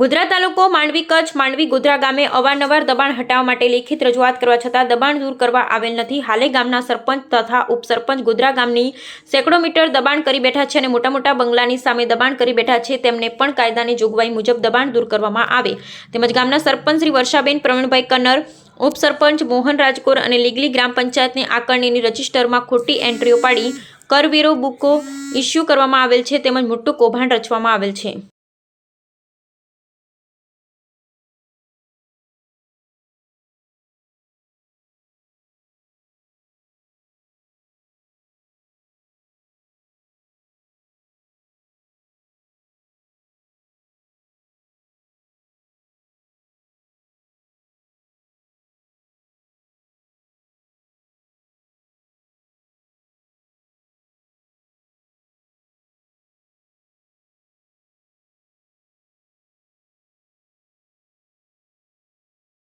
ગોધરા તાલુકો માંડવી કચ્છ, માંડવી ગોધરા ગામે અવારનવાર દબાણ હટાવવા માટે લેખિત રજૂઆત કરવા છતાં દબાણ દૂર કરવા આવેલ નથી. હાલે ગામના સરપંચ તથા ઉપસરપંચ ગોધરા ગામની સેંકડો મીટર દબાણ કરી બેઠા છે અને મોટા મોટા બંગલાની સામે દબાણ કરી બેઠા છે. તેમને પણ કાયદાની જોગવાઈ મુજબ દબાણ દૂર કરવામાં આવે. તેમજ ગામના સરપંચ શ્રી વર્ષાબેન, પ્રવીણભાઈ કન્નર, ઉપસરપંચ મોહન રાજકોર અને લીગલી ગ્રામ પંચાયતની આકારણીની રજિસ્ટરમાં ખોટી એન્ટ્રીઓ પાડી. કરવેરો બુકો ઇસ્યુ કરવામાં આવેલ છે તેમજ મોટું કૌભાંડ રચવામાં આવેલ છે.